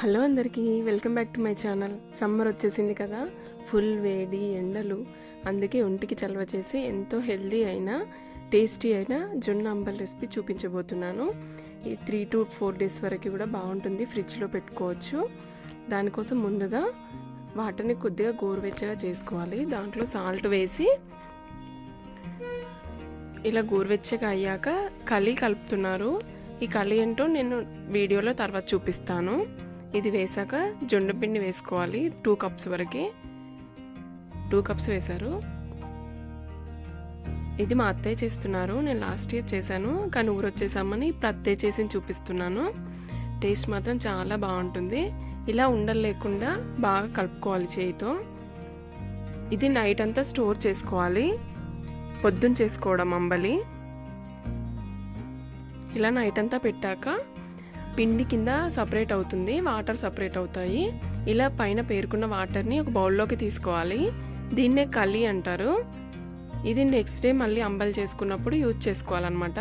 Hello అందరికీ welcome back to my channel. Summer వచ్చేసింది కదా ఫుల్ వేడి ఎండలు. అందుకే ఒంటికి చలవ చేసి ఎంతో హెల్దీ అయిన టేస్టీ అయిన జొన్న అంబల్ రెసిపీ చూపించబోతున్నాను. ఈ త్రీ టు ఫోర్ డేస్ వరకు కూడా బాగుంటుంది ఫ్రిడ్జ్లో పెట్టుకోవచ్చు. దానికోసం ముందుగా వాటర్ని కొద్దిగా గోరువెచ్చగా చేసుకోవాలి. దాంట్లో సాల్ట్ వేసి ఇలా గోరువెచ్చగా అయ్యాక కలి కలుపుతున్నారు. ఈ కలి ఏంటో నేను వీడియోలో తర్వాత చూపిస్తాను. ఇది వేసాక జొండ పిండి వేసుకోవాలి. టూ కప్స్ వరకు. టూ కప్స్ వేశారు. ఇది మా అత్తయ్య చేస్తున్నారు. నేను లాస్ట్ ఇయర్ చేశాను. కానీ ఊరు వచ్చేసామని ఇప్పుడు అత్తయ్య చేసి చూపిస్తున్నాను. టేస్ట్ మాత్రం చాలా బాగుంటుంది. ఇలా ఉండలు లేకుండా బాగా కలుపుకోవాలి చేయితో. ఇది నైట్ అంతా స్టోర్ చేసుకోవాలి. పొద్దున్న చేసుకోవడం అంబలి. ఇలా నైట్ అంతా పెట్టాక పిండి కింద సపరేట్ అవుతుంది వాటర్ సపరేట్ అవుతాయి. ఇలా పైన పేరుకున్న వాటర్ని ఒక బౌల్లోకి తీసుకోవాలి. దీన్నే కలి అంటారు. ఇది నెక్స్ట్ డే మళ్ళీ అంబలి చేసుకున్నప్పుడు యూజ్ చేసుకోవాలన్నమాట.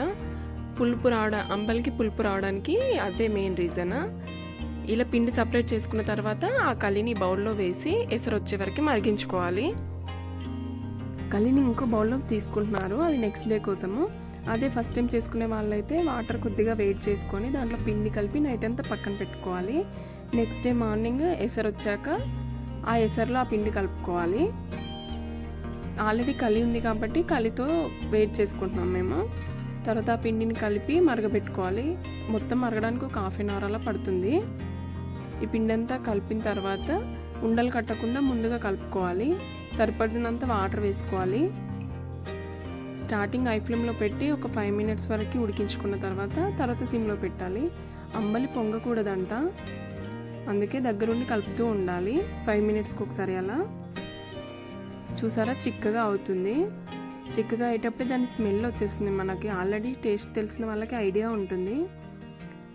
పులుపు రావడం అంబలికి పులుపు రావడానికి అదే మెయిన్ రీజన్ ఇలా పిండి సపరేట్ చేసుకున్న తర్వాత ఆ కలిని బౌల్లో వేసి ఎసరు వచ్చే వరకు మరిగించుకోవాలి. కలిని ఇంకో బౌల్లో తీసుకుంటున్నారు. అది నెక్స్ట్ డే కోసము. అదే ఫస్ట్ టైం చేసుకునే వాళ్ళైతే వాటర్ కొద్దిగా వెయిట్ చేసుకొని దాంట్లో పిండి కలిపి నైట్ అంతా పక్కన పెట్టుకోవాలి. నెక్స్ట్ డే మార్నింగ్ ఎసరు వచ్చాక ఆ ఎసరులో ఆ పిండి కలుపుకోవాలి. ఆల్రెడీ కలి ఉంది కాబట్టి కలితో వెయిట్ చేసుకుంటున్నాం మేము. తర్వాత ఆ పిండిని కలిపి మరగబెట్టుకోవాలి. మొత్తం మరగడానికి ఒక హాఫ్ అన్ అవర్ అలా పడుతుంది. ఈ పిండి అంతా కలిపిన తర్వాత ఉండలు కట్టకుండా ముందుగా కలుపుకోవాలి. సరిపడినంత వాటర్ వేసుకోవాలి. స్టార్టింగ్ ఐ ఫ్లేమ్లో పెట్టి ఒక ఫైవ్ మినిట్స్ వరకు ఉడికించుకున్న తర్వాత తర్వాత సిమ్లో పెట్టాలి. అంబలి పొంగకూడదంట. అందుకే దగ్గరుండి కలుపుతూ ఉండాలి. ఫైవ్ మినిట్స్కి ఒకసారి అలా. చూసారా? చిక్కగా అవుతుంది. చిక్కగా అయ్యేటప్పుడు దాని స్మెల్ వచ్చేస్తుంది మనకి. ఆల్రెడీ టేస్ట్ తెలిసిన వాళ్ళకి ఐడియా ఉంటుంది.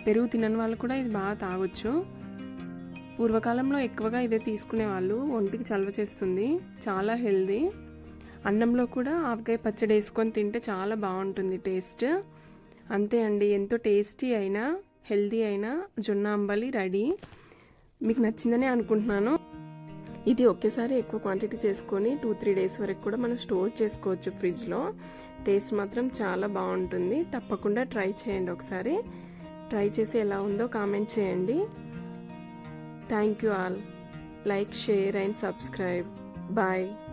పెరుగు తినని వాళ్ళు కూడా ఇది బాగా తాగొచ్చు. పూర్వకాలంలో ఎక్కువగా ఇదే తీసుకునే వాళ్ళు ఒంటికి చలవ చేస్తుంది. చాలా హెల్దీ. అన్నంలో కూడా ఆవకాయ పచ్చడి వేసుకొని తింటే చాలా బాగుంటుంది టేస్ట్. అంతే అండి ఎంతో టేస్టీ అయినా హెల్దీ అయినా జొన్న అంబలి రెడీ. మీకు నచ్చిందని అనుకుంటున్నాను. ఇది ఒకేసారి ఎక్కువ క్వాంటిటీ చేసుకొని టూ త్రీ డేస్ వరకు కూడా మనం స్టోర్ చేసుకోవచ్చు ఫ్రిడ్జ్లో. టేస్ట్ మాత్రం చాలా బాగుంటుంది. తప్పకుండా ట్రై చేయండి ఒకసారి. ట్రై చేసి ఎలా ఉందో కామెంట్ చేయండి. Thank you all. Like share and subscribe. Bye.